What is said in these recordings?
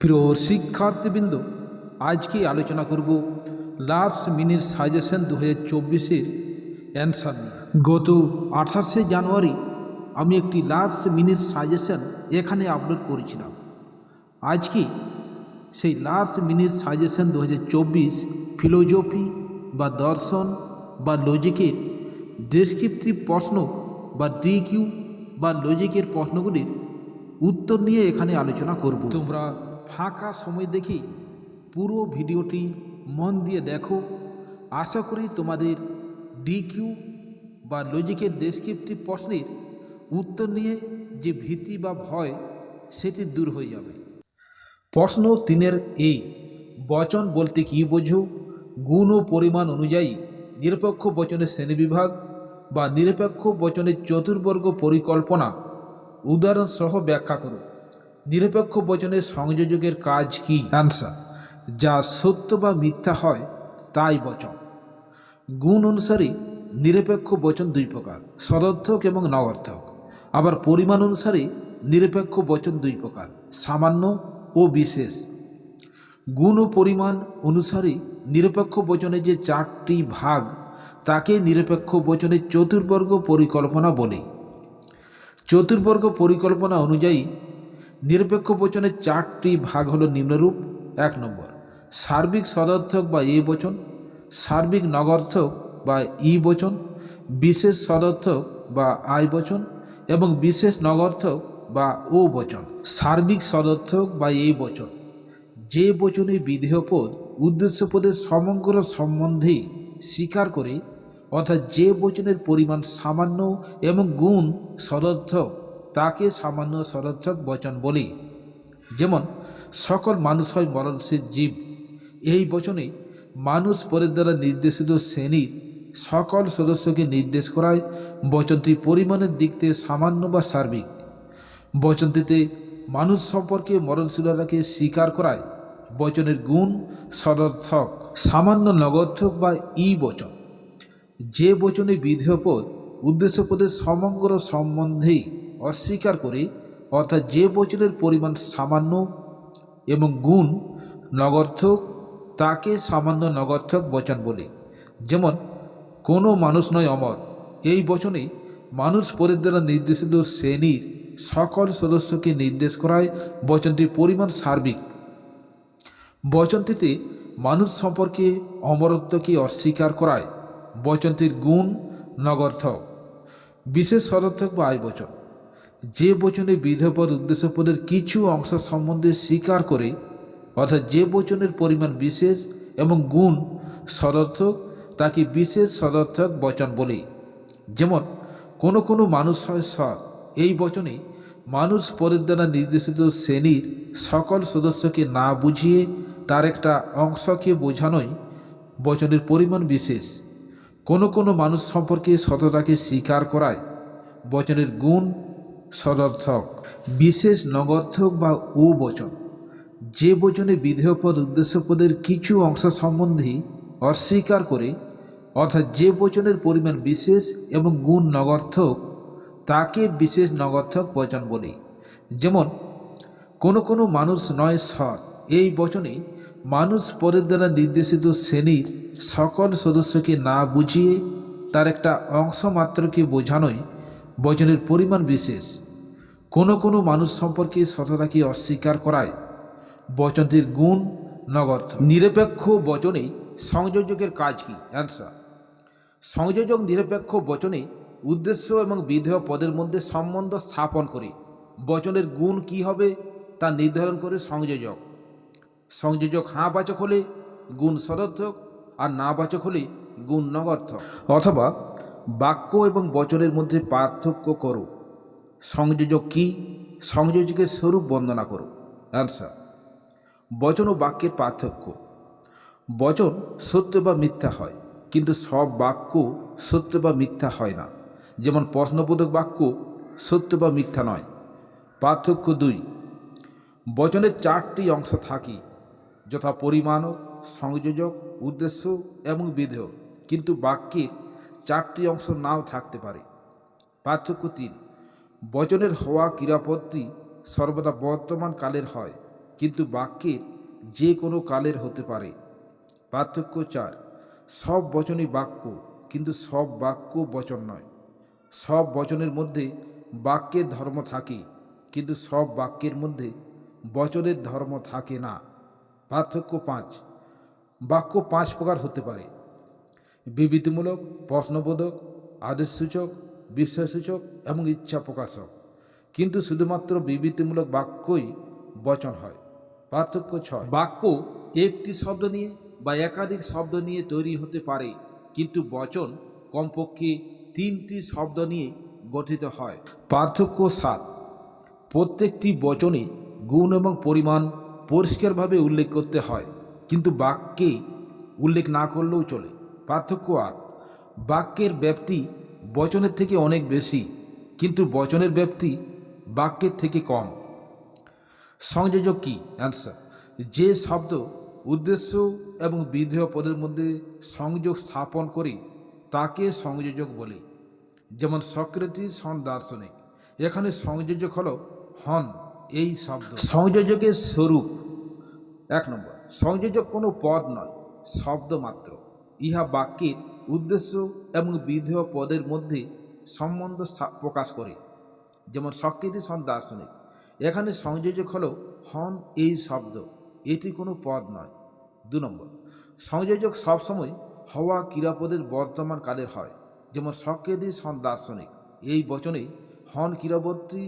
প্রিয় শিক্ষার্থীবৃন্দ আজকে আলোচনা করব লাস্ট মিনিট সাজেশন দু হাজার চব্বিশের অ্যান্সার নিয়ে। গত আঠাশে জানুয়ারি আমি একটি লাস্ট মিনিট সাজেশন এখানে আপলোড করেছিলাম। আজকে সেই লাস্ট মিনিট সাজেশন দু হাজার চব্বিশ ফিলোজফি বা দর্শন বা লজিকের ডেসক্রিপটিভ প্রশ্ন বা ডিকিউ বা লজিকের প্রশ্নগুলির উত্তর নিয়ে এখানে আলোচনা করব। তোমরা ফাঁকা সময় দেখি পুরো ভিডিওটি মন দিয়ে দেখো। আশা করি তোমাদের ডিকিউ বা লজিকের ডেসক্রিপটিভ প্রশ্নের উত্তর নিয়ে যে ভীতি বা ভয়, সেটি দূর হয়ে যাবে। প্রশ্ন তিনের এই বচন বলতে কী বোঝো? গুণ ও পরিমাণ অনুযায়ী নিরপেক্ষ বচনের শ্রেণীবিভাগ বা নিরপেক্ষ বচনের চতুর্বর্গ পরিকল্পনা উদাহরণসহ ব্যাখ্যা করো। নিরপেক্ষ বচনের সংযোজকের কাজ কি? অ্যান্সার যা সত্য বা মিথ্যা হয়, তাই বচন। গুণ অনুসারে নিরপেক্ষ বচন দুই প্রকার, সদর্থক এবং নগর্থক। আবার পরিমাণ অনুসারে নিরপেক্ষ বচন দুই প্রকার, সামান্য ও বিশেষ। গুণ ও পরিমাণ অনুসারে নিরপেক্ষ বচনে যে চারটি ভাগ, তাকে নিরপেক্ষ বচনের চতুর্বর্গ পরিকল্পনা বলে। চতুর্বর্গ পরিকল্পনা অনুযায়ী নিরপেক্ষ বচনের চারটি ভাগ হলো নিম্নরূপ, এক নম্বর। সার্বিক সদর্থক বা এ বচন, সার্বিক নগর্থক বা ই বচন, বিশেষ সদর্থক বা আই বচন এবং বিশেষ নগর্থক বা ও বচন। সার্বিক সদর্থক বা এই বচন, যে বচনে বিধেয়পদ উদ্দেশ্যপদের সমগ্র সম্বন্ধে স্বীকার করে, অর্থাৎ যে বচনের পরিমাণ সামান্য এবং গুণ সদর্থক তাকে সামান্য সদর্থক বচন বলে। যেমন, সকল মানুষ হয় মরণশীল জীব। এই বচনে মানুষ পরের দ্বারা নির্দেশিত শ্রেণির সকল সদস্যকে নির্দেশ করায় বচনটি পরিমাণের দিক থেকে সামান্য বা সার্বিক। বচনটিতে মানুষ সম্পর্কে মরণশীলতাকে স্বীকার করায় বচনের গুণ সদর্থক, সামান্য নগর্থক বা ই বচন। যে বচনে বিধেয়পদ উদ্দেশ্যপদের সমগ্র সম্বন্ধে অস্বীকার করে, অর্থাৎ যে বচনের পরিমাণ সামান্য এবং গুণ নগর্থক, তাকে সামান্য নগর্থক বচন বলে। যেমন, কোনো মানুষ নয় অমর। এই বচনে মানুষ পরের দ্বারা নির্দেশিত শ্রেণির সকল সদস্যকে নির্দেশ করায় বচনটির পরিমাণ সার্বিক। বচনটিতে মানুষ সম্পর্কে অমরত্বকে অস্বীকার করায়, বচনটির গুণ নগর্থক, বিশেষ সদর্থক বা আয় বচন যে বচনে বিধপদ উদ্দেশ্যপদের কিছু অংশ সম্বন্ধে স্বীকার করে, অর্থাৎ যে বচনের পরিমাণ বিশেষ এবং গুণ সদর্থক, তাকে বিশেষ সদর্থক বচন বলে। যেমন, কোনো কোনো মানুষ হয় সৎ, এই বচনে মানুষ পরের দ্বারা নির্দেশিত শ্রেণির সকল সদস্যকে না বুঝিয়ে তার একটা অংশকে বোঝানোই বচনের পরিমাণ বিশেষ। কোনো কোনো মানুষ সম্পর্কে সততাকে স্বীকার করায় বচনের গুণ সদর্থক, বিশেষ নগর্থক বা ও বচন যে বচনে বিধেয়পদ উদ্দেশ্যপদের কিছু অংশ সম্বন্ধে অস্বীকার করে, অর্থাৎ যে বচনের পরিমাণ বিশেষ এবং গুণ নগর্থক, তাকে বিশেষ নগর্থক বচন বলে। যেমন, কোনো কোনো মানুষ নয় সৎ। এই বচনে মানুষ পরের দ্বারা নির্দেশিত শ্রেণির সকল সদস্যকে না বুঝিয়ে তার একটা অংশ মাত্রকে বোঝানোই বচনের পরিমাণ বিশেষ। কোনো কোনো মানুষ সম্পর্কে সততাকে অস্বীকার করায়। বচনটির গুণ নগর্থ নিরপেক্ষ বচনে সংযোজকের কাজ কি? অ্যান্সার সংযোজক, নিরপেক্ষ বচনে উদ্দেশ্য এবং বিধেয় পদের মধ্যে সম্বন্ধ স্থাপন করে। বচনের গুণ কি হবে? তা নির্ধারণ করে সংযোজক। সংযোজক হাঁ বাচক হলে গুণ সদর্থক আর না বাচক হলে গুণ নগর্থক। অথবা বাক্য এবং বচনের মধ্যে পার্থক্য করো। সংযোজক কি? সংযোজকের স্বরূপ বর্ণনা করো। অ্যান্সার বচন ও বাক্যের পার্থক্য। বচন সত্য বা মিথ্যা হয়, কিন্তু সব বাক্য সত্য বা মিথ্যা হয় না। যেমন প্রশ্নবোধক বাক্য সত্য বা মিথ্যা নয়। পার্থক্য দুই। বচনের চারটি অংশ থাকে, যথা পরিমাণক, সংযোজক, উদ্দেশ্য এবং বিধেয়, কিন্তু বাক্যের চারটি অংশ নাও থাকতে পারে। পার্থক্য তিন, বচনের হওয়া ক্রিয়াপদটি সর্বদা বর্তমান কালের হয়, কিন্তু বাক্যের যে কোনো কালের হতে পারে। পার্থক্য চার, সব বচনই বাক্য, কিন্তু সব বাক্য বচন নয়। সব বচনের মধ্যে বাক্যের ধর্ম থাকে, কিন্তু সব বাক্যের মধ্যে বচনের ধর্ম থাকে না। পার্থক্য পাঁচ, বাক্য পাঁচ প্রকার হতে পারে। বিবৃতিমূলক প্রশ্নবোধক আদেশসূচক বিস্ময়সূচক এবং ইচ্ছা প্রকাশক। কিন্তু শুধুমাত্র বিবৃতিমূলক বাক্যই বচন হয়। পার্থক্য ছয়। বাক্য একটি শব্দ নিয়ে বা একাধিক শব্দ নিয়ে তৈরি হতে পারে কিন্তু বচন কমপক্ষে তিনটি শব্দ নিয়ে গঠিত হয়। পার্থক্য সাত। প্রত্যেকটি বচনে গুণ এবং পরিমাণ পরিষ্কারভাবে উল্লেখ করতে হয় কিন্তু বাক্যে উল্লেখ না করলেও চলে। পার্থক্য আর বাক্যের ব্যাপ্তি বচনের থেকে অনেক বেশি, কিন্তু বচনের ব্যাপ্তি বাক্যের থেকে কম। সংযোজক কি? অ্যান্সার যে শব্দ, উদ্দেশ্য এবং বিধেয় পদের মধ্যে সংযোগ স্থাপন করে, তাকে সংযোজক বলে। যেমন সক্রেটিস সন দার্শনিক। এখানে সংযোজক হল হন, এই শব্দ। সংযোজকের স্বরূপ। এক নম্বর, সংযোজক কোনো পদ নয়, শব্দ মাত্র। ইহা বাক্যের উদ্দেশ্য এবং বিধেয় পদের মধ্যে সম্বন্ধ প্রকাশ করে। যেমন সক্রেটিস হন দার্শনিক এখানে সংযোজক হল হন এই শব্দ, এটি কোনো পদ নয়। দু নম্বর, সংযোজক সবসময় হওয়া ক্রীড়াপদের বর্তমান কালের হয়। যেমন সক্রেটিস হন দার্শনিক এই বচনে হন ক্রিয়াপদটি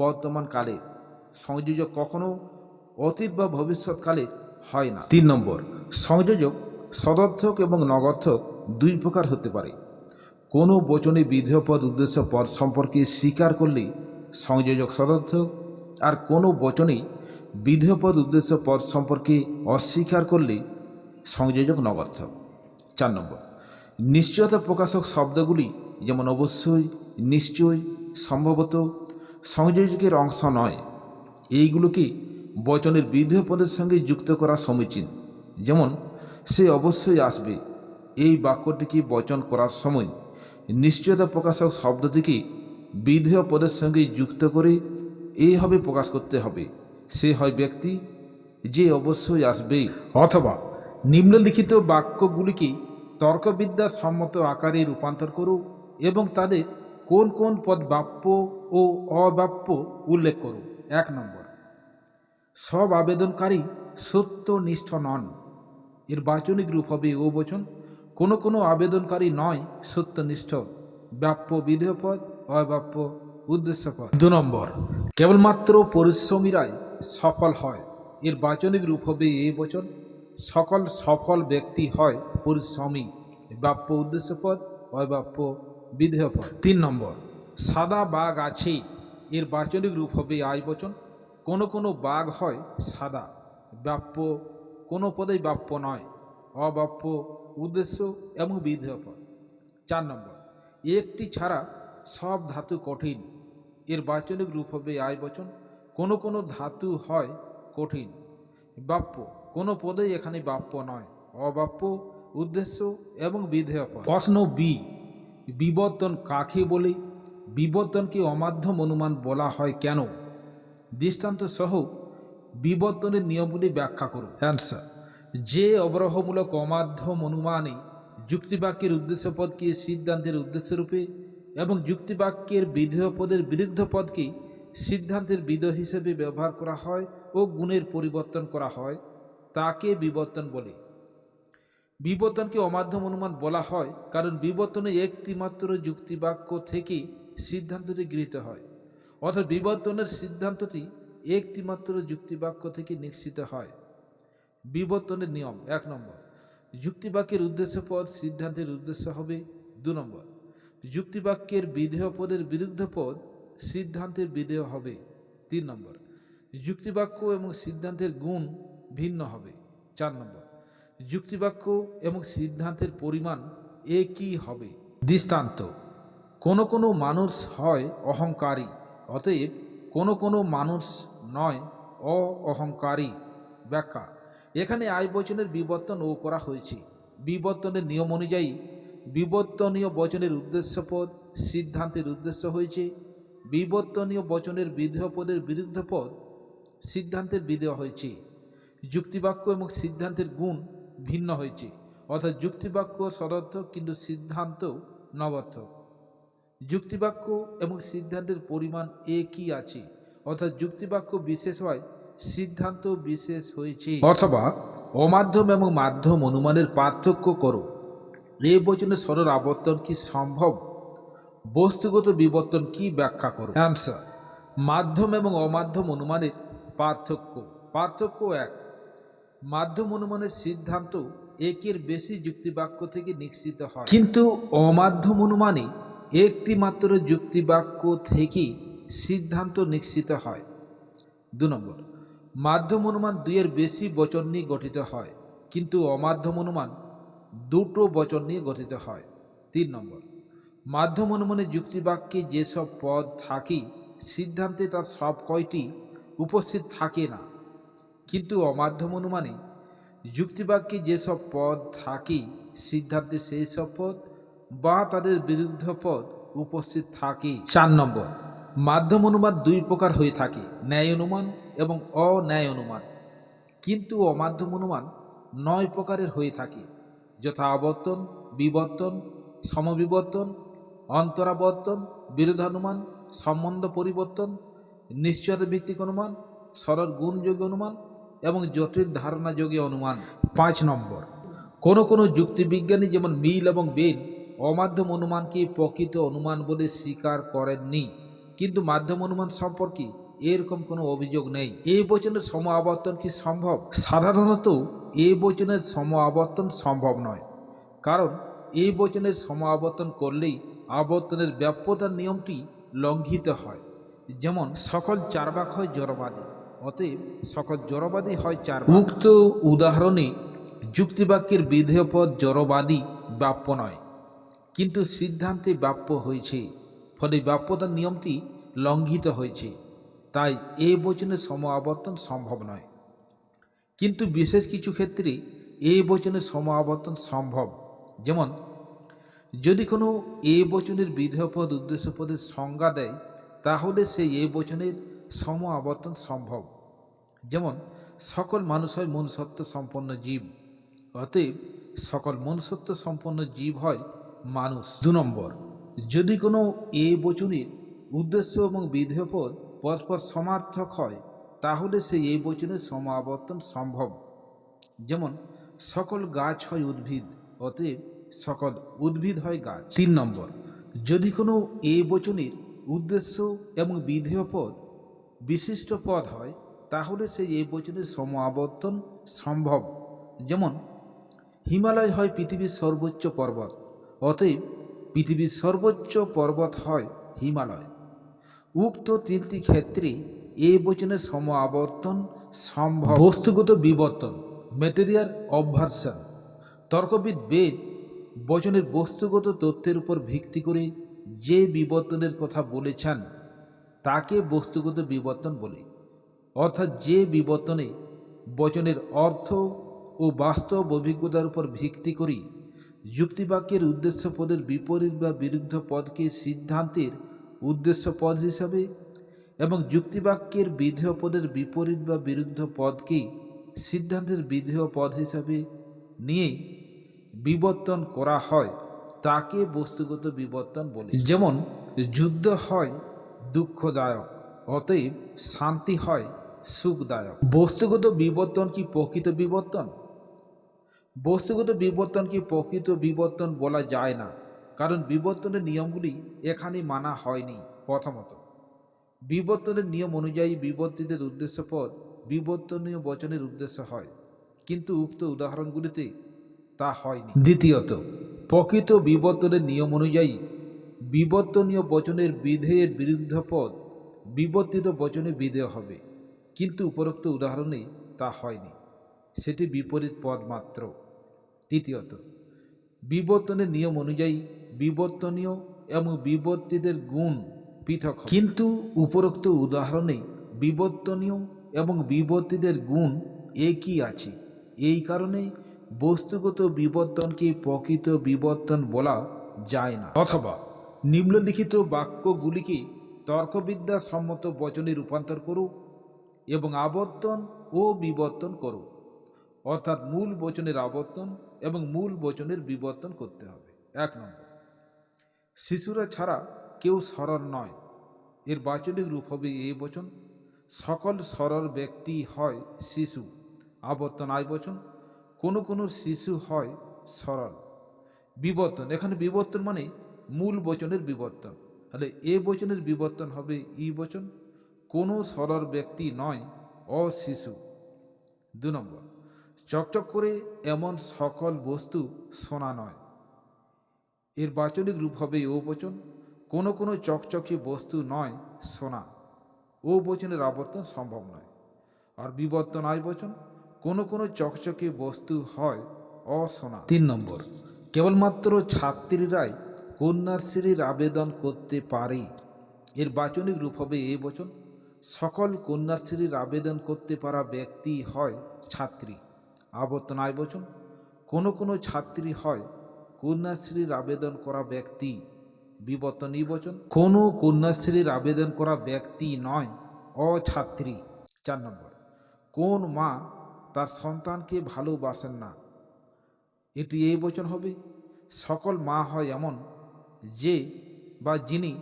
বর্তমান কালে, সংযোজক কখনো অতীত বা ভবিষ্যৎকালে হয় না। তিন নম্বর, সংযোজক সদর্থক এবং নগর্থক দুই প্রকার হতে পারে। কোনো বচনে বিধেয় পদ উদ্দেশ্য পদ সম্পর্কে স্বীকার করলে সংযোজক সদর্থক, আর কোনো বচনে বিধেয় পদ উদ্দেশ্য পদ সম্পর্কে অস্বীকার করলে সংযোজক নগর্থক। চার নম্বর, নিশ্চয়তা প্রকাশক শব্দগুলি যেমন অবশ্যই, নিশ্চয়, সম্ভবত, সংযোজকের অংশ নয়, এইগুলোকে বচনের বিধেয় পদের সঙ্গে যুক্ত করা সমীচীন। যেমন সে অবশ্যই আসবে। এই বাক্যটিকে বচন করার সময়? নিশ্চয়তা প্রকাশক শব্দটিকে বিধেয় পদের সঙ্গে যুক্ত করে এইভাবে প্রকাশ করতে হবে। সে হয় ব্যক্তি যে অবশ্যই আসবে। অথবা নিম্নলিখিত বাক্যগুলিকে তর্কবিদ্যার সম্মত আকারে রূপান্তর করো এবং তাদের কোন কোন পদ বাপ্য ও অবাপ্য উল্লেখ করো। এক নম্বর। সব আবেদনকারী সত্যনিষ্ঠ নন। এর বাচনিক রূপ হবে ও বচন। কোনো কোনো আবেদনকারী নয়, সত্যনিষ্ঠ। ব্যাপ্য বিধেয় পদ অব্যাপ্য উদ্দেশ্য পদ দু নম্বর, কেবলমাত্র পরিশ্রমীরাই সফল হয়। এর বাচনিক রূপ হবে এ বচন, সকল সফল ব্যক্তি হয় পরিশ্রমী। ব্যাপ্য উদ্দেশ্য পদ অব্যাপ্য বিধেয় পদ তিন নম্বর, সাদা বাঘ আছে, এর বাচনিক রূপ হবে আয় বচন। কোনো কোনো বাঘ হয় সাদা। ব্যাপ্য কোনো পদেই বাপ্য নয়, অবাপ্য উদ্দেশ্য এবং বিধেয় পদ চার নম্বর, একটি ছাড়া সব ধাতু কঠিন। এর বাচনিক রূপ হবে আয় বচন। কোনো কোনো ধাতু হয় কঠিন। বাপ্য, কোনো পদেই এখানে বাপ্য নয়, অবাপ্য উদ্দেশ্য এবং বিধেয় পদ প্রশ্ন বি বিবর্তন কাকে বলে? বিবর্তনকে অমাধ্যম অনুমান বলা হয় কেন? দৃষ্টান্ত সহ বিবর্তনের নিয়মগুলি ব্যাখ্যা করুন। অ্যান্সার যে অবরহমূলক অমাধ্যম অনুমানে যুক্তিবাক্যের উদ্দেশ্য পদকে সিদ্ধান্তের উদ্দেশ্যরূপে এবং যুক্তিবাক্যের বিধেয় পদের বিরুদ্ধ পদকে সিদ্ধান্তের বিধ হিসেবে ব্যবহার করা হয় ও গুণের পরিবর্তন করা হয়, তাকে বিবর্তন বলে। বিবর্তনকে অমাধ্যম অনুমান বলা হয় কারণ বিবর্তনে একটিমাত্র যুক্তিবাক্য থেকে সিদ্ধান্তটি গৃহীত হয়। অর্থাৎ বিবর্তনের সিদ্ধান্তটি একটি মাত্র যুক্তিবাক্য থেকে নিশ্চিত হয়। বিবর্তনের নিয়ম, এক নম্বর। যুক্তিবাক্যের উদ্দেশ্য পদ সিদ্ধান্তের উদ্দেশ্য হবে, দু নম্বর। যুক্তিবাক্যের বিধেয় পদের বিরুদ্ধ পদ সিদ্ধান্তের বিধেয় হবে, তিন নম্বর। যুক্তিবাক্য এবং সিদ্ধান্তের গুণ ভিন্ন হবে, চার নম্বর। যুক্তিবাক্য এবং সিদ্ধান্তের পরিমাণ একই হবে। দৃষ্টান্ত। কোনো কোনো মানুষ হয় অহংকারী, অতএব কোনো কোনো মানুষ নয় অ অহংকারী ব্যাখ্যা, এখানে আয় বচনের বিবর্তন ও করা হয়েছে। বিবর্তনের নিয়ম অনুযায়ী, বিবর্তনীয় বচনের উদ্দেশ্য পদ সিদ্ধান্তের উদ্দেশ্য হয়েছে। বিবর্তনীয় বচনের বিধেয় পদের বিরুদ্ধ পদ সিদ্ধান্তের বিদেয় হয়েছে। যুক্তিবাক্য এবং সিদ্ধান্তের গুণ ভিন্ন হয়েছে। অর্থাৎ যুক্তিবাক্য সদর্থক কিন্তু সিদ্ধান্ত নবর্থক। যুক্তিবাক্য এবং সিদ্ধান্তের পরিমাণ একই আছে, অর্থাৎ যুক্তিবাক্য বিশেষ হয়, সিদ্ধান্ত বিশেষ হয়েছে। অথবা, অমাধ্যম এবং মাধ্যম অনুমানের পার্থক্য করো। এ বচনে সরল আবর্তন কি সম্ভব? বস্তুগত বিবর্তন কি ব্যাখ্যা করো? অ্যান্সার মাধ্যম এবং অমাধ্যম অনুমানের পার্থক্য। পার্থক্য এক, মাধ্যম অনুমানের সিদ্ধান্ত একের বেশি যুক্তিবাক্য থেকে নিশ্চিত হয়। কিন্তু অমাধ্যম অনুমানে একটি মাত্র যুক্তিবাক্য থেকে সিদ্ধান্ত নিশ্চিত হয়। দু নম্বর, মাধ্যম অনুমান দুইয়ের বেশি বচন নিয়ে গঠিত হয়, কিন্তু অমাধ্যম অনুমান দুটো বচন নিয়ে গঠিত হয়। তিন নম্বর, মাধ্যম অনুমানে যুক্তিবাক্যে যেসব পদ থাকে, সিদ্ধান্তে তার সব কয়টি উপস্থিত থাকে না। কিন্তু অমাধ্যম অনুমানে যুক্তিবাক্যে যেসব পদ থাকে, সিদ্ধান্তে সেই সব পদ বা তাদের বিরুদ্ধ পদ উপস্থিত থাকে। চার নম্বর, মাধ্যম অনুমান দুই প্রকার হয়ে থাকে, ন্যায় অনুমান এবং অন্যায় অনুমান। কিন্তু অমাধ্যম অনুমান নয় প্রকারের হয়ে থাকে, যথা আবর্তন, বিবর্তন, সমবিবর্তন, অন্তরাবর্তন, বিরোধানুমান, সম্বন্ধ পরিবর্তন, নিশ্চয়তা ভিত্তিক অনুমান, সরল গুণযোগী অনুমান এবং জটিল ধারণাযোগী অনুমান। পাঁচ নম্বর, কোনো কোনো যুক্তিবিজ্ঞানী যেমন মিল এবং বেন অমাধ্যম অনুমানকে প্রকৃত অনুমান বলে স্বীকার করেননি? কিন্তু মাধ্যম অনুমান সম্পর্কে এরকম কোনো অভিযোগ নেই। এই বচনের সম আবর্তন কি সম্ভব? সাধারণত এই বচনের সম আবর্তন সম্ভব নয়। কারণ এই বচনের সম আবর্তন করলেই আবর্তনের ব্যাপ্যতার নিয়মটি লঙ্ঘিত হয়। যেমন, সকল চারবাক হয় জড়বাদী অতএব সকল জড়বাদী হয় চার উক্ত উদাহরণে যুক্তিবাক্যের বিধেয় পদ জড়বাদী বাপ্য নয়। কিন্তু সিদ্ধান্তে বাপ্য হয়েছে, ফলে বাপ্যতার নিয়মটি লঙ্ঘিত হয়েছে। তাই এ বচনের সম আবর্তন সম্ভব নয়। কিন্তু বিশেষ কিছু ক্ষেত্রে এ বচনের সম আবর্তন সম্ভব। যেমন, যদি কোনো এ বচনের বিধেয় পদ উদ্দেশ্য পদের সংজ্ঞা দেয়, তাহলে সেই এ বচনের সম আবর্তন সম্ভব। যেমন, সকল মানুষ হয় মনুষ্যত্ব সম্পন্ন জীব, অতএব সকল মনুষ্যত্ব সম্পন্ন জীব হয় মানুষ। দু নম্বর, যদি কোনো এ বচনের উদ্দেশ্য এবং বিধেয় পদ পরস্পর সমার্থক হয়, তাহলে সেই এই বচনের সমাবর্তন সম্ভব। যেমন, সকল গাছ হয় উদ্ভিদ, অতএব সকল উদ্ভিদ হয় গাছ। তিন নম্বর, যদি কোনো এ বচনের উদ্দেশ্য এবং বিধেয় পদ বিশিষ্ট পদ হয়, তাহলে সেই এই বচনের সম আবর্তন সম্ভব। যেমন, হিমালয় হয় পৃথিবীর সর্বোচ্চ পর্বত অতএব পৃথিবীর সর্বোচ্চ পর্বত হয় হিমালয়। উক্ত তিনটি ক্ষেত্রে এই বচনের সম আবর্তন, সম্ভব। বস্তুগত বিবর্তন মেটেরিয়াল অবভার্সন তর্কবিদ বেদ বচনের বস্তুগত তথ্যের উপর ভিত্তি করে যে বিবর্তনের কথা বলেছেন, তাকে বস্তুগত বিবর্তন বলে। অর্থাৎ যে বিবর্তনে বচনের অর্থ ও বাস্তব অভিজ্ঞতার উপর ভিত্তি করে যুক্তিবাক্যের উদ্দেশ্য পদের বিপরীত বা বিরুদ্ধ পদকে সিদ্ধান্তের উদ্দেশ্য পদ হিসাবে এবং যুক্তিবাক্যের বিধেয় পদের বিপরীত বা বিরুদ্ধ পদকে সিদ্ধান্তের বিধেয় পদ হিসাবে নিয়ে বিবর্তন করা হয়, তাকে বস্তুগত বিবর্তন বলে। যেমন, যুদ্ধ হয়, দুঃখদায়ক, অতএব শান্তি হয়, সুখদায়ক। বস্তুগত বিবর্তন কি প্রকৃত বিবর্তন? বস্তুগত বিবর্তনকে প্রকৃত বিবর্তন বলা যায় না, কারণ বিবর্তনের নিয়মগুলি এখানে মানা হয়নি প্রথমত। বিবর্তনের নিয়ম অনুযায়ী বিবর্তিতের উদ্দেশ্য পদ বিবর্তনীয় বচনের উদ্দেশ্য হয়, কিন্তু উক্ত উদাহরণগুলিতে তা হয়নি। দ্বিতীয়ত, প্রকৃত বিবর্তনের নিয়ম অনুযায়ী বিবর্তনীয় বচনের বিধেয়ের বিরুদ্ধ পদ বিবর্তিত বচনে বিধেয় হবে, কিন্তু উপরোক্ত উদাহরণে তা হয়নি, সেটি বিপরীত পদ মাত্র। তৃতীয়ত বিবর্তনের নিয়ম অনুযায়ী বিবর্তনীয় এবং বিবর্তিতের গুণ পৃথক কিন্তু উপরোক্ত উদাহরণে বিবর্তনীয় এবং বিবর্তিতের গুণ একই আছে। এই কারণে বস্তুগত বিবর্তনকে প্রকৃত বিবর্তন বলা যায় না। অথবা নিম্নলিখিত বাক্যগুলিকে তর্কবিদ্যা সম্মত বচনে রূপান্তর করুক এবং আবর্তন ও বিবর্তন করো। অর্থাৎ মূল বচনের আবর্তন এবং মূল বচনের বিবর্তন করতে হবে। এক নম্বর, শিশুরা ছাড়া কেউ সরল নয়। এর বাচনিক রূপ হবে এ বচন, সকল সরল ব্যক্তি হয় শিশু, আবর্তন আয় বচন, কোনো কোনো শিশু হয় সরল। বিবর্তন, এখানে বিবর্তন মানে মূল বচনের বিবর্তন। তাহলে এ বচনের বিবর্তন হবে ই বচন, কোনো সরল ব্যক্তি নয় অশিশু দু নম্বর চকচক করে এমন সকল বস্তু সোনা নয়। এর বাচনিক রূপ হবে ও বচন। কোনো কোনো চকচকে বস্তু নয় সোনা। ও বচনের আবর্তন সম্ভব নয়। আর বিবর্তন আয় বচন। কোনো কোনো চকচকে বস্তু হয় অসোনা। তিন নম্বর, কেবলমাত্র ছাত্রীরাই কন্যাশ্রীর আবেদন করতে পারে। এর বাচনিক রূপ হবে এ বচন। সকল কন্যাশ্রীর আবেদন করতে পারা ব্যক্তি হয় ছাত্রী। আবর্তন আয় বচন কোনো কোনো ছাত্রী হয় কন্যাশ্রীর আবেদন করা ব্যক্তি বিবর্তন ই বচন কোনো কন্যাশ্রীর আবেদন করা ব্যক্তি নয়, অছাত্রী। চার নম্বর, কোন মা তার সন্তানকে ভালোবাসেন না? এটি এই বচন হবে, সকল মা হয় এমন যে বা যিনি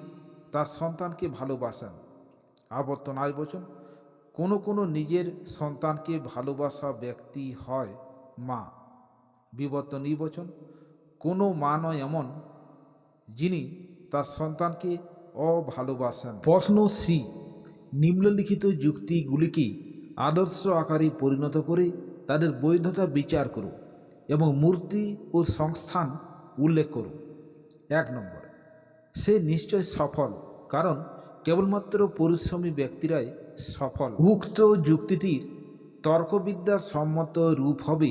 তার সন্তানকে ভালোবাসেন। আবর্তন আয় বচন কোনো কোনো নিজের সন্তানকে ভালোবাসা ব্যক্তি হয় মা। বিবর্ত ই বচন, কোনো মা নয় এমন যিনি তার সন্তানকে অভালোবাসেন। প্রশ্ন সি, নিম্নলিখিত যুক্তিগুলিকে আদর্শ আকারে পরিণত করে তাদের বৈধতা বিচার করো এবং মূর্তি ও সংস্থান উল্লেখ করো। এক নম্বর, সে নিশ্চয় সফল, কারণ কেবলমাত্র পরিশ্রমী ব্যক্তিরাই সফল। উক্ত যুক্তিটির তর্কবিদ্যা সম্মত রূপ হবে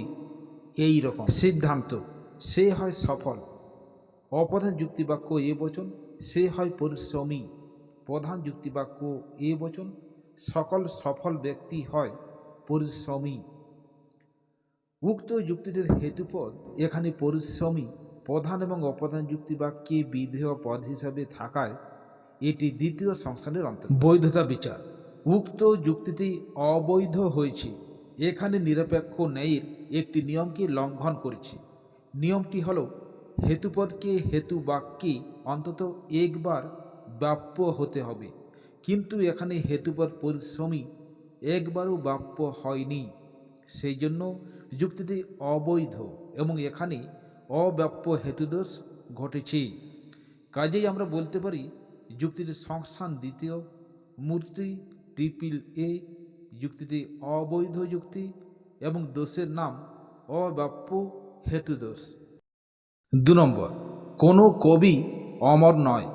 এই রকম সিদ্ধান্ত সে হয় সফল। অপ্রধান যুক্তিবাক্য এ বচন সে হয় পরিশ্রমী। প্রধান যুক্তিবাক্য এ বচন সকল সফল ব্যক্তি হয় পরিশ্রমী। উক্ত যুক্তিটির হেতুপদ এখানে পরিশ্রমী প্রধান এবং অপ্রধান যুক্তিবাক্যে বিধেয় পদ হিসাবে থাকায় এটি দ্বিতীয় সংস্থানের অন্তর বৈধতা বিচার। উক্ত যুক্তিটি অবৈধ হয়েছে। এখানে নিরপেক্ষ ন্যায়ের একটি নিয়মকে লঙ্ঘন করেছে। নিয়মটি হল, হেতুপদকে হেতু বাক্যে অন্তত একবার বাপ্য হতে হবে। কিন্তু এখানে হেতুপদ পরিশ্রমী একবারও বাপ্য হয়নি। সেই জন্য যুক্তিটি অবৈধ এবং এখানে অব্যাপ্য হেতুদোষ ঘটেছে। কাজেই আমরা বলতে পারি যুক্তিটি সংস্থান দ্বিতীয় মূর্তি ট্রিপিল এ যুক্তিটি অবৈধ যুক্তি এবং দোষের নাম অব্যাপ্য হেতুদোষ দু নম্বর, কোনো কবি অমর নয়,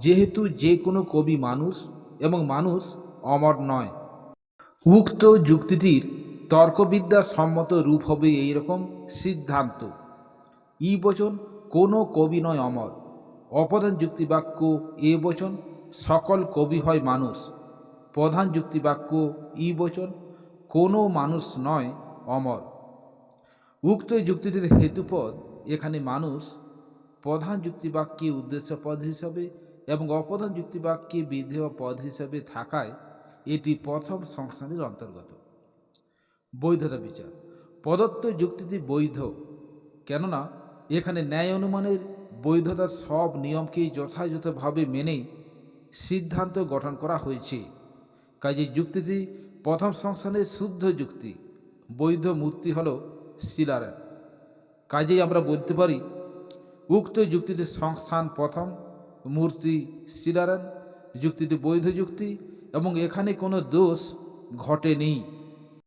যেহেতু যে কোনো কবি মানুষ এবং মানুষ অমর নয়। উক্ত যুক্তিটির তর্কবিদ্যা সম্মত রূপ হবে এই রকম সিদ্ধান্ত। ই বচন, কোনো কবি নয় অমর। অপ্রধান যুক্তিবাক্য এ বচন, সকল কবি হয় মানুষ। প্রধান যুক্তিবাক্য ই বচন, কোনো মানুষ নয়, অমর। উক্ত যুক্তিটির হেতুপদ, এখানে মানুষ প্রধান যুক্তিবাক্যে উদ্দেশ্য পদ হিসাবে এবং অপ্রধান যুক্তিবাক্যে বিধেয় পদ হিসাবে থাকায় এটি প্রথম সংস্থানের অন্তর্গত। বৈধতা বিচার। প্রদত্ত যুক্তিটি বৈধ, কেননা এখানে ন্যায় অনুমানের বৈধতার সব নিয়মকেই যথাযথভাবে মেনে সিদ্ধান্ত গঠন করা হয়েছে। কাজে যুক্তিটি প্রথম সংস্থানের শুদ্ধ যুক্তি। বৈধ মূর্তি হল শিলারেন কাজেই আমরা বলতে পারি, উক্ত যুক্তিতে সংস্থান প্রথম, মূর্তি শিলারেন যুক্তিটি বৈধ যুক্তি এবং এখানে কোনো দোষ ঘটেনি।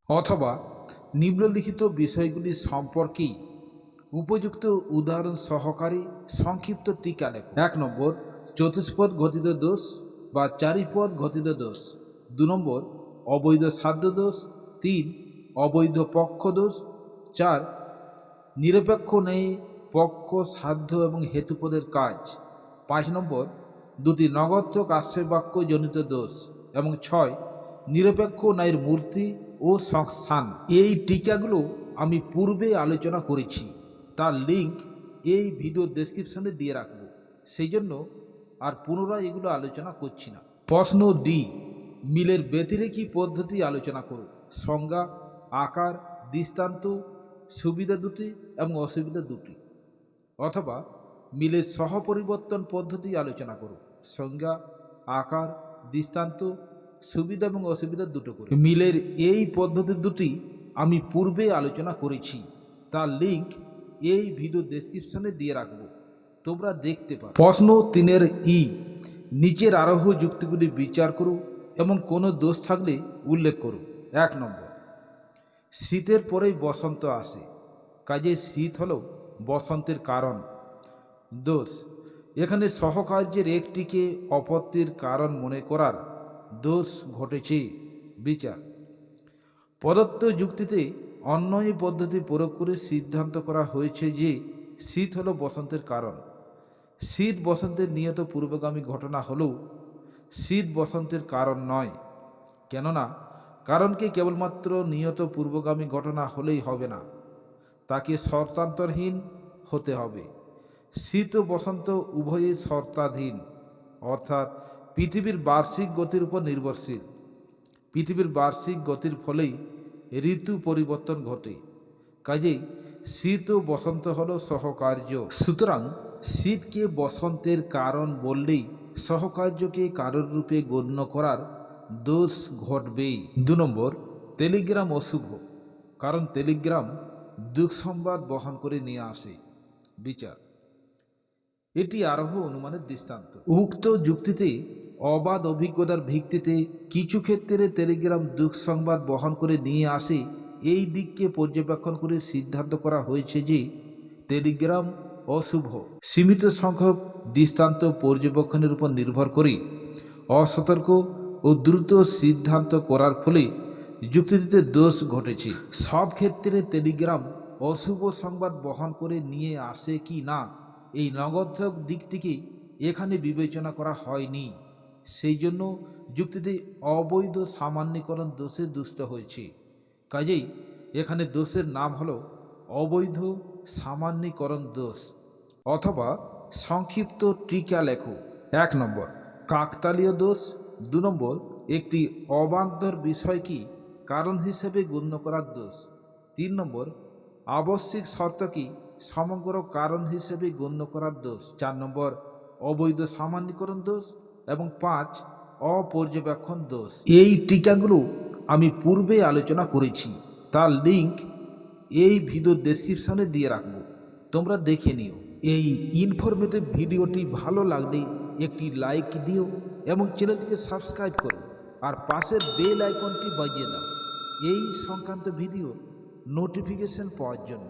অথবা নিম্নলিখিত বিষয়গুলি সম্পর্কে উপযুক্ত উদাহরণ সহকারে সংক্ষিপ্ত টিকা লেখ। এক নম্বর, চতুষ্পদ ঘটিত দোষ বা চারিপদ ঘটিত দোষ। দু নম্বর, অবৈধ সাধ্য দোষ, তিন, অবৈধ পক্ষ দোষ, চার, নিরপেক্ষ নেই পক্ষ সাধ্য এবং হেতুপদের কাজ। পাঁচ নম্বর, দুটি নগদক আশ্রয় বাক্য জনিত দোষ এবং ছয়, নিরপেক্ষ ন্যায়ের মূর্তি ও সংস্থান। এই টিকাগুলো আমি পূর্বে আলোচনা করেছি। তার লিঙ্ক এই ভিডিও ডেসক্রিপশনে দিয়ে রাখব। সেই জন্য আর পুনরায় এগুলো আলোচনা করছি না। প্রশ্ন ডি মিলের ব্যতিরেকি পদ্ধতি আলোচনা করো সংজ্ঞা, আকার, দৃষ্টান্ত, সুবিধা দুটি এবং অসুবিধা দুটি। অথবা মিলের সহপরিবর্তন পদ্ধতি আলোচনা করো সংজ্ঞা, আকার, দৃষ্টান্ত, সুবিধা এবং অসুবিধা দুটো করে। মিলের এই পদ্ধতি দুটি আমি পূর্বে আলোচনা করেছি। তার লিঙ্ক এই ভিডিও ডেসক্রিপশনে দিয়ে রাখব। তোমরা দেখতে পারো। প্রশ্ন তিনের ই। নিচের আরোহ যুক্তিগুলি বিচার করো এবং কোনো দোষ থাকলে উল্লেখ করো এক নম্বর, শীতের পরেই বসন্ত আসে। কাজে শীত হলো বসন্তের কারণ। দোষ, এখানে সহকার্যের একটিকে অপত্যের কারণ মনে করার দোষ ঘটেছে। বিচার, প্রদত্ত যুক্তিতে অন্যয় পদ্ধতি প্রয়োগ করে সিদ্ধান্ত করা হয়েছে যে শীত হলো বসন্তের কারণ। শীত বসন্তের নিয়ত পূর্বগামী ঘটনা হলেও শীত বসন্তের কারণ নয়। কেননা, কারণকে কেবলমাত্র নিয়ত পূর্বগামী ঘটনা হলেই হবে না, তাকে শর্তান্তরহীন হতে হবে। শীত ও বসন্ত উভয়ই শর্তাধীন, অর্থাৎ পৃথিবীর বার্ষিক গতির উপর নির্ভরশীল। পৃথিবীর বার্ষিক গতির ফলেই ঋতু পরিবর্তন ঘটে। কাজেই শীত ও বসন্ত হল সহকার্য। সুতরাং শীতকে বসন্তের কারণ বললেই সহকার্যকে কারোর রূপে গণ্য করার দোষ ঘটবেই। দু নম্বর, টেলিগ্রাম অশুভ, কারণ টেলিগ্রাম দুঃসংবাদ বহন করে নিয়ে আসে। বিচার, এটি আরোহ অনুমানের দৃষ্টান্ত। উক্ত যুক্তিতে অবাধ অভিজ্ঞতার ভিত্তিতে কিছু ক্ষেত্রে টেলিগ্রাম দুঃসংবাদ বহন করে নিয়ে আসে, এই দিককে পর্যবেক্ষণ করে সিদ্ধান্ত করা হয়েছে যে টেলিগ্রাম অশুভ। সীমিত সংখ্যক দৃষ্টান্ত পর্যবেক্ষণের উপর নির্ভর করে অসতর্ক ও দ্রুত সিদ্ধান্ত করার ফলে যুক্তিতে দোষ ঘটেছে। সব ক্ষেত্রে টেলিগ্রাম অশুভ সংবাদ বহন করে নিয়ে আসে কি না, এই নগদক থেকে এখানে বিবেচনা করা হয়নি। সেই জন্য যুক্তিতে অবৈধ সামান্যীকরণ দোষে দুষ্ট হয়েছে। কাজেই এখানে দোষের নাম হলো অবৈধ সামান্যীকরণ দোষ, অথবা সংক্ষিপ্ত টিকা লেখো। এক নম্বর, কাকতালীয় দোষ। দু নম্বর, একটি অবান্তর বিষয়কে কারণ হিসেবে গণ্য করার দোষ। তিন নম্বর, আবশ্যিক শর্তকে সমগ্র কারণ হিসেবে গণ্য করার দোষ। চার নম্বর, অবৈধ সামান্যীকরণ দোষ। এবং পাঁচ, অপর্যবেক্ষণ দোষ। এই টিকাগুলো আমি পূর্বে আলোচনা করেছি। তার লিংক এই ভিডিও ডেসক্রিপশানে দিয়ে রাখব। তোমরা দেখে নিও। এই ইনফরমেটিভ ভিডিওটি ভালো লাগলে একটি লাইক দিও এবং চ্যানেলটিকে সাবস্ক্রাইব করো আর পাশের বেল আইকনটি বাজিয়ে দাও। এই সংক্রান্ত ভিডিও নোটিফিকেশন পাওয়ার জন্য।